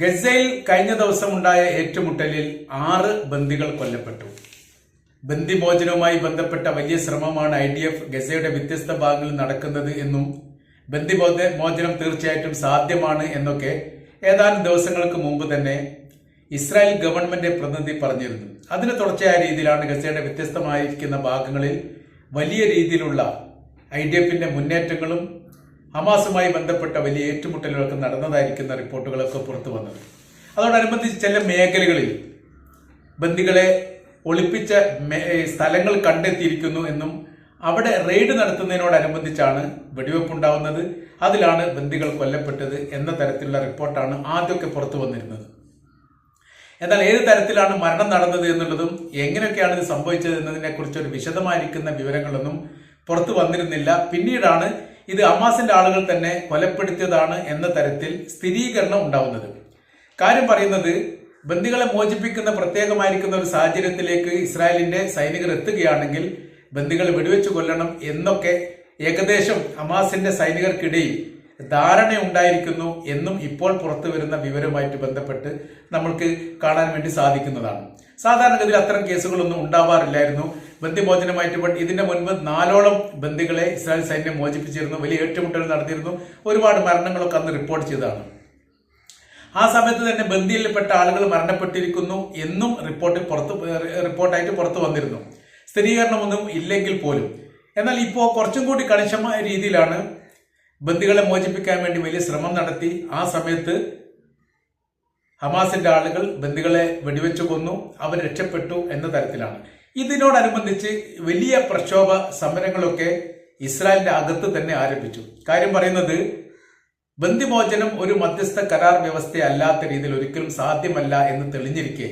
ഗസയിൽ കഴിഞ്ഞ ദിവസം ഉണ്ടായ ഏറ്റുമുട്ടലിൽ ആറ് ബന്ദികൾ കൊല്ലപ്പെട്ടു. ബന്ദിമോചനവുമായി ബന്ധപ്പെട്ട വലിയ ശ്രമമാണ് ഐ ഡി എഫ് ഗസയുടെ വ്യത്യസ്ത ഭാഗങ്ങളിൽ നടക്കുന്നത് എന്നും ബന്ദിമോച മോചനം തീർച്ചയായിട്ടും സാധ്യമാണ് എന്നൊക്കെ ഏതാനും ദിവസങ്ങൾക്ക് മുമ്പ് തന്നെ ഇസ്രായേൽ ഗവൺമെന്റ് പ്രതിനിധി പറഞ്ഞിരുന്നു. അതിന് തുടർച്ചയായ രീതിയിലാണ് ഗസയുടെ വ്യത്യസ്തമായിരിക്കുന്ന ഭാഗങ്ങളിൽ വലിയ രീതിയിലുള്ള ഐ ഡി എഫിന്റെ മുന്നേറ്റങ്ങളും ഹമാസുമായി ബന്ധപ്പെട്ട വലിയ ഏറ്റുമുട്ടലുകളൊക്കെ നടന്നതായിരിക്കുന്ന റിപ്പോർട്ടുകളൊക്കെ പുറത്തു വന്നത്. അതോടനുബന്ധിച്ച് ചില മേഖലകളിൽ ബന്ദികളെ ഒളിപ്പിച്ച സ്ഥലങ്ങൾ കണ്ടെത്തിയിരിക്കുന്നു എന്നും അവിടെ റെയ്ഡ് നടത്തുന്നതിനോടനുബന്ധിച്ചാണ് വെടിവെപ്പുണ്ടാവുന്നത് അതിലാണ് ബന്ദികൾ കൊല്ലപ്പെട്ടത് എന്ന തരത്തിലുള്ള റിപ്പോർട്ടാണ് ആദ്യമൊക്കെ പുറത്തു വന്നിരുന്നത്. എന്നാൽ ഏത് തരത്തിലാണ് മരണം നടന്നത് എന്നുള്ളതും എങ്ങനെയൊക്കെയാണ് ഇത് സംഭവിച്ചത് എന്നതിനെ കുറിച്ച് ഒരു വിശദമായിരിക്കുന്ന വിവരങ്ങളൊന്നും പുറത്തു വന്നിരുന്നില്ല. പിന്നീടാണ് ഇത് അമ്മാസിന്റെ ആളുകൾ തന്നെ കൊലപ്പെടുത്തിയതാണ് എന്ന തരത്തിൽ സ്ഥിരീകരണം ഉണ്ടാവുന്നത്. കാര്യം പറയുന്നത് ബന്ദികളെ മോചിപ്പിക്കുന്ന പ്രത്യേകമായിരിക്കുന്ന ഒരു സാഹചര്യത്തിലേക്ക് ഇസ്രായേലിന്റെ സൈനികർ എത്തുകയാണെങ്കിൽ ബന്ദികളെ വെടിവെച്ച് കൊല്ലണം എന്നൊക്കെ ഏകദേശം ഹമാസിന്റെ സൈനികർക്കിടയിൽ ധാരണയുണ്ടായിരിക്കുന്നു എന്നും ഇപ്പോൾ പുറത്തു വരുന്ന വിവരവുമായിട്ട് ബന്ധപ്പെട്ട് നമ്മൾക്ക് കാണാൻ വേണ്ടി സാധിക്കുന്നതാണ്. സാധാരണഗതിയിൽ അത്തരം കേസുകളൊന്നും ഉണ്ടാവാറില്ലായിരുന്നു. ബന്ധിമോചനമായിട്ട് ഇതിന്റെ മുൻപ് നാലോളം ബന്ദികളെ ഇസ്രായേൽ സൈന്യം മോചിപ്പിച്ചിരുന്നു. വലിയ ഏറ്റുമുട്ടൽ നടത്തിയിരുന്നു. ഒരുപാട് മരണങ്ങളൊക്കെ അന്ന് റിപ്പോർട്ട് ചെയ്തതാണ്. ആ സമയത്ത് തന്നെ ബന്ദിയിൽപ്പെട്ട ആളുകൾ മരണപ്പെട്ടിരിക്കുന്നു എന്നും റിപ്പോർട്ട് പുറത്ത് റിപ്പോർട്ടായിട്ട് പുറത്തു വന്നിരുന്നു. സ്ഥിരീകരണമൊന്നും ഇല്ലെങ്കിൽ പോലും. എന്നാൽ ഇപ്പോൾ കുറച്ചും കൂടി കണിശമായ രീതിയിലാണ് ബന്ദികളെ മോചിപ്പിക്കാൻ വേണ്ടി വലിയ ശ്രമം നടത്തി. ആ സമയത്ത് ഹമാസിന്റെ ആളുകൾ ബന്ദികളെ വെടിവെച്ചു കൊന്നു അവർ രക്ഷപ്പെട്ടു എന്ന തരത്തിലാണ്. ഇതിനോടനുബന്ധിച്ച് വലിയ പ്രക്ഷോഭ സമരങ്ങളൊക്കെ ഇസ്രായേലിന്റെ അകത്ത് തന്നെ ആരംഭിച്ചു. കാര്യം പറയുന്നത് ബന്ദിമോചനം ഒരു മധ്യസ്ഥ കരാർ വ്യവസ്ഥയല്ലാത്ത രീതിയിൽ ഒരിക്കലും സാധ്യമല്ല എന്ന് തെളിഞ്ഞിരിക്കെ.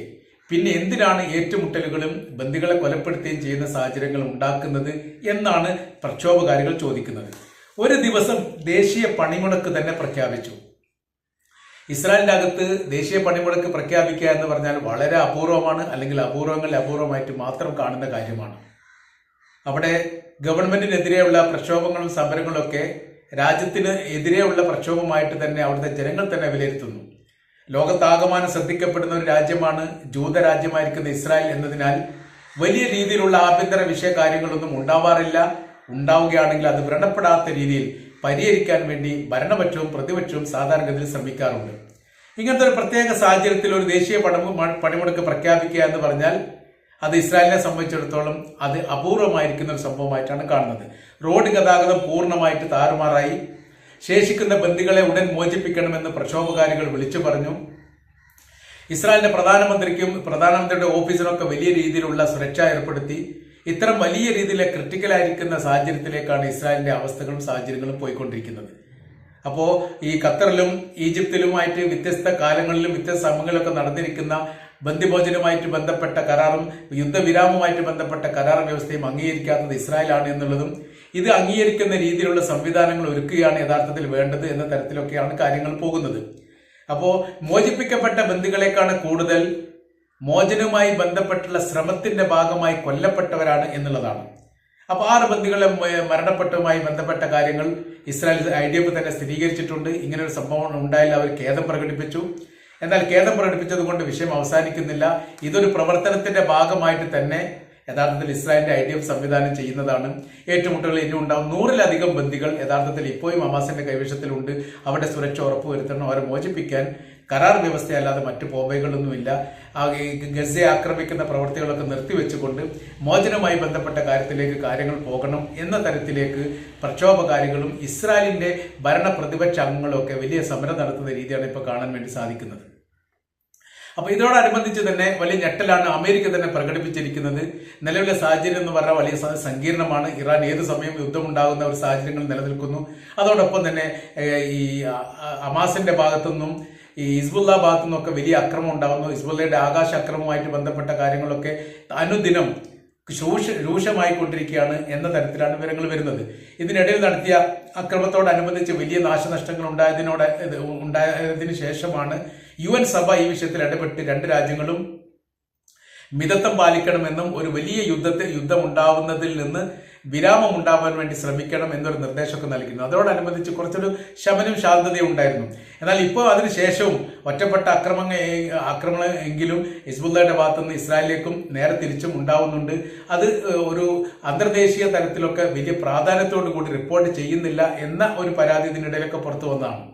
പിന്നെ എന്തിനാണ് ഏറ്റുമുട്ടലുകളും ബന്ദികളെ കൊലപ്പെടുത്തുകയും ചെയ്യുന്ന സാഹചര്യങ്ങൾ ഉണ്ടാക്കുന്നത് എന്നാണ് പ്രക്ഷോഭകാരികൾ ചോദിക്കുന്നത്. ഒരു ദിവസം ദേശീയ പണിമുടക്ക് തന്നെ പ്രഖ്യാപിച്ചു. ഇസ്രായേലിന്റെ അകത്ത് ദേശീയ പണിമുടക്ക് പ്രഖ്യാപിക്കുക എന്ന് പറഞ്ഞാൽ വളരെ അപൂർവമാണ് അല്ലെങ്കിൽ അപൂർവങ്ങളിൽ അപൂർവമായിട്ട് മാത്രം കാണുന്ന കാര്യമാണ്. അവിടെ ഗവൺമെന്റിനെതിരെയുള്ള പ്രക്ഷോഭങ്ങളും സമരങ്ങളും ഒക്കെ രാജ്യത്തിന് എതിരെയുള്ള പ്രക്ഷോഭമായിട്ട് തന്നെ അവിടുത്തെ ജനങ്ങൾ തന്നെ വിലയിരുത്തുന്നു. ലോകത്താകമാനം ശ്രദ്ധിക്കപ്പെടുന്ന ഒരു രാജ്യമാണ് ജൂതരാജ്യമായിരിക്കുന്ന ഇസ്രായേൽ എന്നതിനാൽ വലിയ രീതിയിലുള്ള ആഭ്യന്തര വിഷയ കാര്യങ്ങളൊന്നും ഉണ്ടാവാറില്ല. ഉണ്ടാവുകയാണെങ്കിൽ അത് വ്രണപ്പെടാത്ത രീതിയിൽ പരിഹരിക്കാൻ വേണ്ടി ഭരണപക്ഷവും പ്രതിപക്ഷവും സാധാരണഗതിയിൽ ശ്രമിക്കാറുണ്ട്. ഇങ്ങനത്തെ ഒരു പ്രത്യേക സാഹചര്യത്തിൽ ഒരു ദേശീയ പണമു പണിമുടക്ക് പ്രഖ്യാപിക്കുക എന്ന് പറഞ്ഞാൽ അത് ഇസ്രായേലിനെ സംബന്ധിച്ചിടത്തോളം അത് അപൂർവമായിരിക്കുന്ന ഒരു സംഭവമായിട്ടാണ് കാണുന്നത്. റോഡ് ഗതാഗതം പൂർണമായിട്ട് താറുമാറായി. ശേഷിക്കുന്ന ബന്ധികളെ ഉടൻ മോചിപ്പിക്കണമെന്ന് പ്രക്ഷോഭകാരികൾ വിളിച്ചു പറഞ്ഞു. ഇസ്രായേലിന്റെ പ്രധാനമന്ത്രിക്കും പ്രധാനമന്ത്രിയുടെ ഓഫീസിനൊക്കെ വലിയ രീതിയിലുള്ള സുരക്ഷ ഏർപ്പെടുത്തി. ഇത്തരം വലിയ രീതിയിലെ ക്രിട്ടിക്കലായിരിക്കുന്ന സാഹചര്യത്തിലേക്കാണ് ഇസ്രായേലിന്റെ അവസ്ഥകളും സാഹചര്യങ്ങളും പോയിക്കൊണ്ടിരിക്കുന്നത്. അപ്പോൾ ഈ ഖത്തറിലും ഈജിപ്തിലുമായിട്ട് വ്യത്യസ്ത കാലങ്ങളിലും വ്യത്യസ്ത സമയങ്ങളിലൊക്കെ നടന്നിരിക്കുന്ന ബന്ദിഭോജനവുമായിട്ട് ബന്ധപ്പെട്ട കരാറും യുദ്ധവിരാമവുമായിട്ട് ബന്ധപ്പെട്ട കരാർ വ്യവസ്ഥയും അംഗീകരിക്കാത്തത് ഇസ്രായേലാണ് എന്നുള്ളതും ഇത് അംഗീകരിക്കുന്ന രീതിയിലുള്ള സംവിധാനങ്ങൾ ഒരുക്കുകയാണ് യഥാർത്ഥത്തിൽ വേണ്ടത് എന്ന തരത്തിലൊക്കെയാണ് കാര്യങ്ങൾ പോകുന്നത്. അപ്പോൾ മോചിപ്പിക്കപ്പെട്ട ബന്ധുക്കളെക്കാണ് കൂടുതൽ മോചനവുമായി ബന്ധപ്പെട്ടുള്ള ശ്രമത്തിന്റെ ഭാഗമായി കൊല്ലപ്പെട്ടവരാണ് എന്നുള്ളതാണ്. അപ്പൊ ആറ് ബന്ദികളെ മരണപ്പെട്ടവുമായി ബന്ധപ്പെട്ട കാര്യങ്ങൾ ഇസ്രായേൽ ഐ ഡി എഫ് തന്നെ സ്ഥിരീകരിച്ചിട്ടുണ്ട്. ഇങ്ങനെ ഒരു സംഭവം ഉണ്ടായാൽ അവർ ഖേദം പ്രകടിപ്പിച്ചു. എന്നാൽ ഖേദം പ്രകടിപ്പിച്ചത് കൊണ്ട് വിഷയം അവസാനിക്കുന്നില്ല. ഇതൊരു പ്രവർത്തനത്തിന്റെ ഭാഗമായിട്ട് തന്നെ യഥാർത്ഥത്തിൽ ഇസ്രായേലിന്റെ ഐ ഡി എഫ് സംവിധാനം ചെയ്യുന്നതാണ്. ഏറ്റുമുട്ടലുകൾ ഇനി ഉണ്ടാവും. നൂറിലധികം ബന്ധികൾ യഥാർത്ഥത്തിൽ ഇപ്പോഴും ഹമാസിന്റെ കൈവശത്തിലുണ്ട്. അവരുടെ സുരക്ഷ ഉറപ്പുവരുത്തണം. അവരെ മോചിപ്പിക്കാൻ കരാർ വ്യവസ്ഥയല്ലാതെ മറ്റ് ഈ ഗസയെ ആക്രമിക്കുന്ന പ്രവർത്തികളൊക്കെ നിർത്തിവെച്ചുകൊണ്ട് മോചനവുമായി ബന്ധപ്പെട്ട കാര്യത്തിലേക്ക് കാര്യങ്ങൾ പോകണം എന്ന തരത്തിലേക്ക് പ്രക്ഷോഭകാരികളും ഇസ്രായേലിന്റെ ഭരണ പ്രതിപക്ഷ അംഗങ്ങളൊക്കെ വലിയ സമരം നടത്തുന്ന രീതിയാണ് ഇപ്പോൾ കാണാൻ വേണ്ടി സാധിക്കുന്നത്. അപ്പൊ ഇതോടനുബന്ധിച്ച് തന്നെ വലിയ ഞെട്ടലാണ് അമേരിക്ക തന്നെ പ്രകടിപ്പിച്ചിരിക്കുന്നത്. നിലവിലെ സാഹചര്യം എന്ന് പറഞ്ഞാൽ വലിയ സങ്കീർണമാണ്. ഇറാൻ ഏത് സമയം യുദ്ധമുണ്ടാകുന്ന ഒരു സാഹചര്യങ്ങൾ നിലനിൽക്കുന്നു. അതോടൊപ്പം തന്നെ ഈ അമാസിന്റെ ഭാഗത്തുനിന്നും ഈ ഹിസ്ബുല്ല ഭാഗത്തു നിന്നൊക്കെ വലിയ അക്രമം ഉണ്ടാകുന്നു ഹിസ്ബുല്ലയുടെ ആകാശ അക്രമവുമായിട്ട് ബന്ധപ്പെട്ട കാര്യങ്ങളൊക്കെ അനുദിനം രൂക്ഷ രൂക്ഷമായിക്കൊണ്ടിരിക്കുകയാണ് എന്ന തരത്തിലാണ് വിവരങ്ങൾ വരുന്നത്. ഇതിനിടയിൽ നടത്തിയ അക്രമത്തോടനുബന്ധിച്ച് വലിയ നാശനഷ്ടങ്ങൾ ഉണ്ടായതിനോട് ഉണ്ടായതിനു ശേഷമാണ് യു എൻ സഭ ഈ വിഷയത്തിൽ ഇടപെട്ട് രണ്ട് രാജ്യങ്ങളും മിതത്വം പാലിക്കണമെന്നും ഒരു വലിയ യുദ്ധത്തിൽ യുദ്ധം ഉണ്ടാവുന്നതിൽ നിന്ന് വിരാമം ഉണ്ടാവാൻ വേണ്ടി ശ്രമിക്കണം എന്നൊരു നിർദ്ദേശമൊക്കെ നൽകിയിരുന്നു. അതോടനുബന്ധിച്ച് കുറച്ചൊരു ശമനം ശാന്തതയും ഉണ്ടായിരുന്നു. എന്നാൽ ഇപ്പോൾ അതിനുശേഷവും ഒറ്റപ്പെട്ട അക്രമങ്ങൾ ആക്രമണം എങ്കിലും ഹിസ്ബുള്ളയുടെ ഭാഗത്തുനിന്ന് ഇസ്രായേലിലേക്കും നേരെ തിരിച്ചും ഉണ്ടാവുന്നുണ്ട്. അത് ഒരു അന്തർദേശീയ തലത്തിലൊക്കെ വലിയ പ്രാധാന്യത്തോടു കൂടി റിപ്പോർട്ട് ചെയ്യുന്നില്ല എന്ന ഒരു പരാതി ഇതിനിടയിലൊക്കെ പുറത്തു വന്നതാണ്.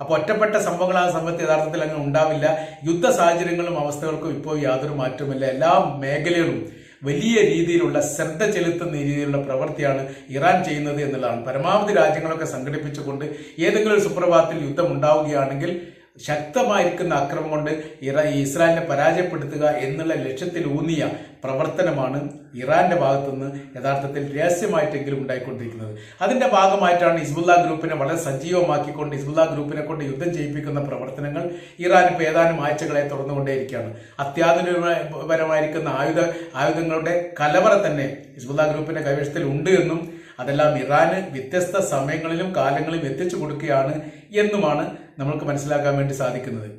അപ്പോൾ ഒറ്റപ്പെട്ട സംഭവങ്ങൾ ആ സമയത്ത് യഥാർത്ഥത്തിൽ അങ്ങനെ ഉണ്ടാവില്ല. യുദ്ധ സാഹചര്യങ്ങളും അവസ്ഥകൾക്കും ഇപ്പോൾ യാതൊരു മാറ്റവുമില്ല. എല്ലാ മേഖലകളും വലിയ രീതിയിലുള്ള ശ്രദ്ധ ചെലുത്തുന്ന രീതിയിലുള്ള പ്രവൃത്തിയാണ് ഇറാൻ ചെയ്യുന്നത് എന്നുള്ളതാണ്. പരമാവധി രാജ്യങ്ങളൊക്കെ സംഘടിപ്പിച്ചുകൊണ്ട് ഏതെങ്കിലും ഒരു സുപ്രഭാതത്തിൽ യുദ്ധം ഉണ്ടാവുകയാണെങ്കിൽ ശക്തമായിരിക്കുന്ന അക്രമം കൊണ്ട് ഇറ ഇസ്രായേലിനെ പരാജയപ്പെടുത്തുക എന്നുള്ള ലക്ഷ്യത്തിൽ ഊന്നിയ പ്രവർത്തനമാണ് ഇറാന്റെ ഭാഗത്തുനിന്ന് യഥാർത്ഥത്തിൽ രഹസ്യമായിട്ടെങ്കിലും ഉണ്ടായിക്കൊണ്ടിരിക്കുന്നത്. അതിന്റെ ഭാഗമായിട്ടാണ് ഹിസ്ബുല്ല ഗ്രൂപ്പിനെ വളരെ സജീവമാക്കിക്കൊണ്ട് ഹിസ്ബുല്ല ഗ്രൂപ്പിനെ കൊണ്ട് യുദ്ധം ചെയ്യിപ്പിക്കുന്ന പ്രവർത്തനങ്ങൾ ഇറാൻ ഇപ്പോൾ ഏതാനും ആഴ്ചകളെ തുറന്നുകൊണ്ടേയിരിക്കുകയാണ് അത്യാധുനികപരമായിരിക്കുന്ന ആയുധ ആയുധങ്ങളുടെ കലവറ തന്നെ ഹിസ്ബുല്ല ഗ്രൂപ്പിന്റെ കൈവശത്തിൽ ഉണ്ട് എന്നും അതെല്ലാം ഇറാന് വ്യത്യസ്ത സമയങ്ങളിലും കാലങ്ങളിലും എത്തിച്ചു കൊടുക്കുകയാണ് എന്നുമാണ് നമ്മൾക്ക് മനസ്സിലാക്കാൻ വേണ്ടി സാധിക്കുന്നത്.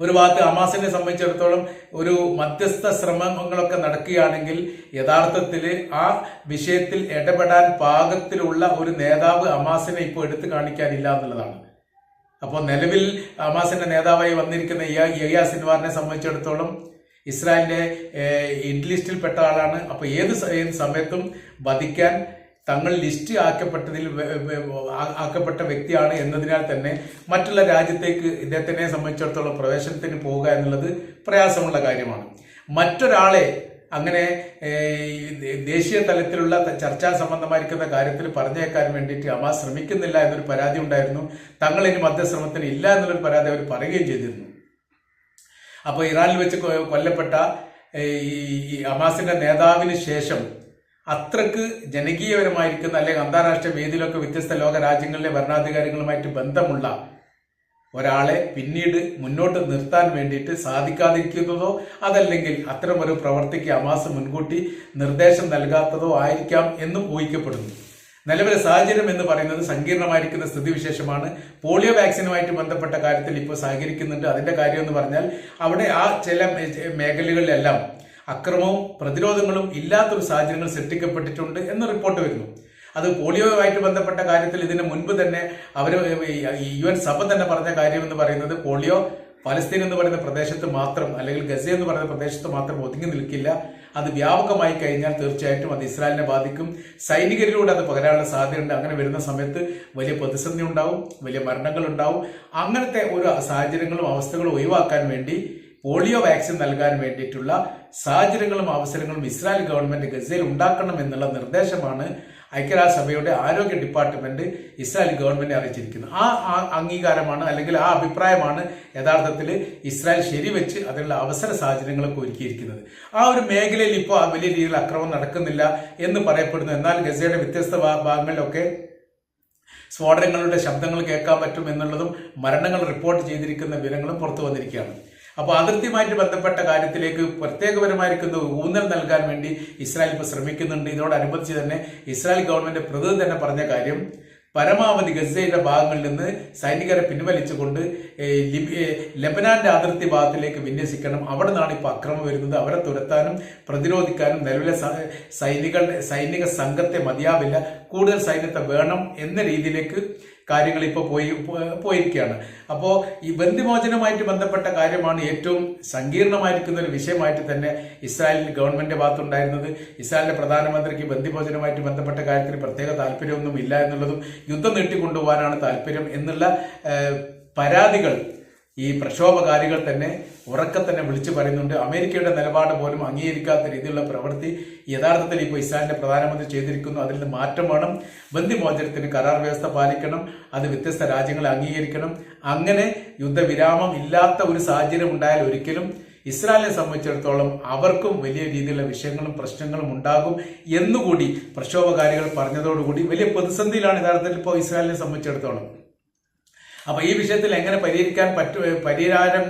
ഒരു ഭാഗത്ത് അമാസിനെ സംബന്ധിച്ചിടത്തോളം ഒരു മധ്യസ്ഥ ശ്രമങ്ങളൊക്കെ നടക്കുകയാണെങ്കിൽ യഥാർത്ഥത്തിൽ ആ വിഷയത്തിൽ ഇടപെടാൻ പാകത്തിലുള്ള ഒരു നേതാവ് അമാസിനെ ഇപ്പോൾ എടുത്തു കാണിക്കാനില്ല എന്നുള്ളതാണ്. അപ്പോൾ നിലവിൽ അമാസിന്റെ നേതാവായി വന്നിരിക്കുന്ന യഹ്യ സിൻവാറിനെ സംബന്ധിച്ചിടത്തോളം ഇസ്രായേലിന്റെ ഇഡ് പെട്ട ആളാണ്. അപ്പോൾ ഏത് സമയത്തും വധിക്കാൻ തങ്ങൾ ലിസ്റ്റ് ആക്കപ്പെട്ടതിൽ ആക്കപ്പെട്ട വ്യക്തിയാണ് എന്നതിനാൽ തന്നെ മറ്റുള്ള രാജ്യത്തേക്ക് ഇദ്ദേഹത്തിനെ സംബന്ധിച്ചിടത്തോളം പ്രവേശനത്തിന് പോവുക എന്നുള്ളത് പ്രയാസമുള്ള കാര്യമാണ്. മറ്റൊരാളെ അങ്ങനെ ദേശീയ തലത്തിലുള്ള ചർച്ചാ സംബന്ധമായിരിക്കുന്ന കാര്യത്തിൽ പറഞ്ഞേക്കാൻ വേണ്ടിയിട്ട് ഹമാസ് ശ്രമിക്കുന്നില്ല എന്നൊരു പരാതി ഉണ്ടായിരുന്നു. തങ്ങൾ ഇനി മധ്യശ്രമത്തിന് ഇല്ല എന്നുള്ളൊരു പരാതി അവർ പറയുകയും ചെയ്തിരുന്നു. അപ്പോൾ ഇറാനിൽ വെച്ച് കൊല്ലപ്പെട്ട ഈ അമാസിന്റെ നേതാവിന് ശേഷം അത്രയ്ക്ക് ജനകീയപരമായിരിക്കുന്ന അല്ലെങ്കിൽ അന്താരാഷ്ട്ര വേദിയിലൊക്കെ വ്യത്യസ്ത ലോക രാജ്യങ്ങളിലെ ഭരണാധികാരികളുമായിട്ട് ബന്ധമുള്ള ഒരാളെ പിന്നീട് മുന്നോട്ട് നിർത്താൻ വേണ്ടിയിട്ട് സാധിക്കാതിരിക്കുന്നതോ അതല്ലെങ്കിൽ അത്തരം ഒരു പ്രവർത്തിക്ക് അമാസ് മുൻകൂട്ടി നിർദ്ദേശം നൽകാത്തതോ ആയിരിക്കാം എന്നും ഊഹിക്കപ്പെടുന്നു. നിലവിലെ സാഹചര്യം എന്ന് പറയുന്നത് സങ്കീർണമായിരിക്കുന്ന സ്ഥിതിവിശേഷമാണ്. പോളിയോ വാക്സിനുമായിട്ട് ബന്ധപ്പെട്ട കാര്യത്തിൽ ഇപ്പോൾ സഹകരിക്കുന്നുണ്ട്. അതിന്റെ കാര്യം എന്ന് പറഞ്ഞാൽ അവിടെ ആ ചില മേഖലകളിലെല്ലാം അക്രമവും പ്രതിരോധങ്ങളും ഇല്ലാത്തൊരു സാഹചര്യങ്ങൾ സൃഷ്ടിക്കപ്പെട്ടിട്ടുണ്ട് എന്ന് റിപ്പോർട്ട് വരുന്നു. അത് പോളിയോയുമായിട്ട് ബന്ധപ്പെട്ട കാര്യത്തിൽ ഇതിന് മുൻപ് തന്നെ അവർ യു എൻ സഭ തന്നെ പറഞ്ഞ കാര്യം എന്ന് പറയുന്നത് പോളിയോ ഫലസ്തീൻ എന്ന് പറയുന്ന പ്രദേശത്ത് മാത്രം അല്ലെങ്കിൽ ഗസ എന്ന് പറയുന്ന പ്രദേശത്ത് മാത്രം ഒതുങ്ങി നിൽക്കില്ല. അത് വ്യാപകമായി കഴിഞ്ഞാൽ തീർച്ചയായിട്ടും അത് ഇസ്രായേലിനെ ബാധിക്കും. സൈനികരിലൂടെ അത് പകരാനുള്ള സാധ്യതയുണ്ട്. അങ്ങനെ വരുന്ന സമയത്ത് വലിയ പ്രതിസന്ധി ഉണ്ടാവും വലിയ മരണങ്ങൾ ഉണ്ടാവും. അങ്ങനത്തെ ഒരു സാഹചര്യങ്ങളും അവസ്ഥകളും ഒഴിവാക്കാൻ വേണ്ടി പോളിയോ വാക്സിൻ നൽകാൻ വേണ്ടിയിട്ടുള്ള സാഹചര്യങ്ങളും അവസരങ്ങളും ഇസ്രായേൽ ഗവൺമെന്റ് ഗസയിൽ ഉണ്ടാക്കണം എന്നുള്ള നിർദ്ദേശമാണ് ഐക്യരാഷ്ട്രസഭയുടെ ആരോഗ്യ ഡിപ്പാർട്ട്മെന്റ് ഇസ്രായേൽ ഗവൺമെന്റ് അറിയിച്ചിരിക്കുന്നത്. ആ അംഗീകാരമാണ് അല്ലെങ്കിൽ ആ അഭിപ്രായമാണ് യഥാർത്ഥത്തിൽ ഇസ്രായേൽ ശരിവെച്ച് അതിനുള്ള അവസര സാഹചര്യങ്ങളൊക്കെ ഒരുക്കിയിരിക്കുന്നത്. ആ ഒരു മേഖലയിൽ ഇപ്പോൾ വലിയ രീതിയിൽ അക്രമം നടക്കുന്നില്ല എന്ന് പറയപ്പെടുന്നു. എന്നാൽ ഗസയുടെ വ്യത്യസ്ത ഭാഗങ്ങളിലൊക്കെ സ്ഫോടനങ്ങളുടെ ശബ്ദങ്ങൾ കേൾക്കാൻ പറ്റും എന്നുള്ളതും മരണങ്ങൾ റിപ്പോർട്ട് ചെയ്തിരിക്കുന്ന വിവരങ്ങളും പുറത്തു വന്നിരിക്കുകയാണ്. അപ്പോൾ അതിർത്തിയുമായിട്ട് ബന്ധപ്പെട്ട കാര്യത്തിലേക്ക് പ്രത്യേകപരമായിരിക്കുന്ന ഊന്നൽ നൽകാൻ വേണ്ടി ഇസ്രായേൽ ഇപ്പോൾ ശ്രമിക്കുന്നുണ്ട്. ഇതോടനുബന്ധിച്ച് തന്നെ ഇസ്രായേൽ ഗവൺമെന്റ് പ്രതിനിധി തന്നെ പറഞ്ഞ കാര്യം പരമാവധി ഗസയുടെ ഭാഗങ്ങളിൽ നിന്ന് സൈനികരെ പിൻവലിച്ചുകൊണ്ട് ലെബനാന്റെ അതിർത്തി ഭാഗത്തിലേക്ക് വിന്യസിക്കണം. അവിടെ നിന്നാണ് ഇപ്പോൾ അക്രമം വരുന്നത്. അവരെ തുരത്താനും പ്രതിരോധിക്കാനും നിലവിലെ സൈനികളുടെ സൈനിക സംഘത്തെ മതിയാവില്ല. കൂടുതൽ സൈന്യത്തെ വേണം എന്ന രീതിയിലേക്ക് കാര്യങ്ങൾ ഇപ്പോൾ പോയി പോയിരിക്കുകയാണ്. അപ്പോൾ ഈ ബന്ധുമോചനമായിട്ട് ബന്ധപ്പെട്ട കാര്യമാണ് ഏറ്റവും സങ്കീർണമായിരിക്കുന്ന ഒരു വിഷയമായിട്ട് തന്നെ ഇസ്രായേൽ ഗവൺമെന്റ് ഭാഗത്തുണ്ടായിരുന്നത്. ഇസ്രായേലിന്റെ പ്രധാനമന്ത്രിക്ക് ബന്ധുമോചനമായിട്ട് ബന്ധപ്പെട്ട കാര്യത്തിൽ പ്രത്യേക താല്പര്യമൊന്നും ഇല്ല എന്നുള്ളതും യുദ്ധം നീട്ടിക്കൊണ്ടുപോകാനാണ് താല്പര്യം എന്നുള്ള പരാതികൾ ഈ പ്രക്ഷോഭകാരികൾ തന്നെ ഉറക്കെ തന്നെ വിളിച്ചു പറയുന്നുണ്ട്. അമേരിക്കയുടെ നിലപാട് പോലും അംഗീകരിക്കാത്ത രീതിയിലുള്ള പ്രവൃത്തി യഥാർത്ഥത്തിൽ ഇപ്പോൾ ഇസ്രായേലിന്റെ പ്രധാനമന്ത്രി ചെയ്തിരിക്കുന്നു. അതിൽ നിന്ന് മാറ്റം വേണം. ബന്ധിമോചനത്തിന് കരാർ വ്യവസ്ഥ പാലിക്കണം. അത് വ്യത്യസ്ത രാജ്യങ്ങളെ അംഗീകരിക്കണം. അങ്ങനെ യുദ്ധവിരാമം ഇല്ലാത്ത ഒരു സാഹചര്യം ഉണ്ടായാൽ ഒരിക്കലും ഇസ്രായേലിനെ സംബന്ധിച്ചിടത്തോളം അവർക്കും വലിയ രീതിയിലുള്ള വിഷയങ്ങളും പ്രശ്നങ്ങളും ഉണ്ടാകും എന്നുകൂടി പ്രക്ഷോഭകാരികൾ പറഞ്ഞതോടുകൂടി വലിയ പ്രതിസന്ധിയിലാണ് യഥാർത്ഥത്തിൽ ഇപ്പോൾ ഇസ്രായേലിനെ സംബന്ധിച്ചിടത്തോളം. അപ്പൊ ഈ വിഷയത്തിൽ എങ്ങനെ പരിഹരിക്കാൻ പറ്റു പരിഹാരം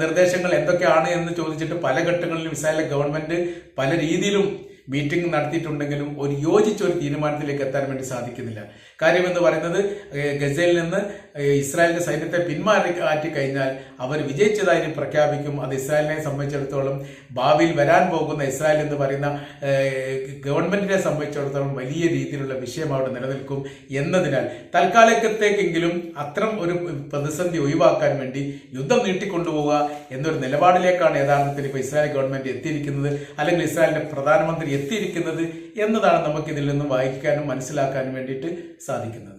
നിർദ്ദേശങ്ങൾ എന്തൊക്കെയാണ് എന്ന് ചോദിച്ചിട്ട് പല ഘട്ടങ്ങളിലും ഇസ്രായേലിലെ ഗവൺമെന്റ് പല രീതിയിലും മീറ്റിംഗ് നടത്തിയിട്ടുണ്ടെങ്കിലും ഒരു യോജിച്ച ഒരു തീരുമാനത്തിലേക്ക് എത്താൻ വേണ്ടി സാധിക്കുന്നില്ല. കാര്യം എന്ന് പറയുന്നത് ഗസയിൽ നിന്ന് ഇസ്രായേലിന്റെ സൈന്യത്തെ പിന്മാറ്റി കഴിഞ്ഞാൽ അവർ വിജയിച്ചതായി പ്രഖ്യാപിക്കും. അത് ഇസ്രായേലിനെ സംബന്ധിച്ചിടത്തോളം ഭാവിയിൽ വരാൻ പോകുന്ന ഇസ്രായേൽ എന്ന് പറയുന്ന ഗവൺമെന്റിനെ സംബന്ധിച്ചിടത്തോളം വലിയ രീതിയിലുള്ള വിഷയം അവിടെ നിലനിൽക്കും എന്നതിനാൽ തൽക്കാലത്തേക്കെങ്കിലും അത്തരം ഒരു പ്രതിസന്ധി ഒഴിവാക്കാൻ വേണ്ടി യുദ്ധം നീട്ടിക്കൊണ്ടുപോകുക എന്നൊരു നിലപാടിലേക്കാണ് യഥാർത്ഥത്തിൽ ഇപ്പോൾ ഇസ്രായേൽ ഗവൺമെന്റ് എത്തിയിരിക്കുന്നത് അല്ലെങ്കിൽ ഇസ്രായേലിന്റെ പ്രധാനമന്ത്രി എത്തിയിരിക്കുന്നത് എന്നതാണ് നമുക്ക് ഇതിൽ നിന്നും വായിക്കാനും മനസ്സിലാക്കാനും വേണ്ടിയിട്ട് സാധിക്കുന്നത്.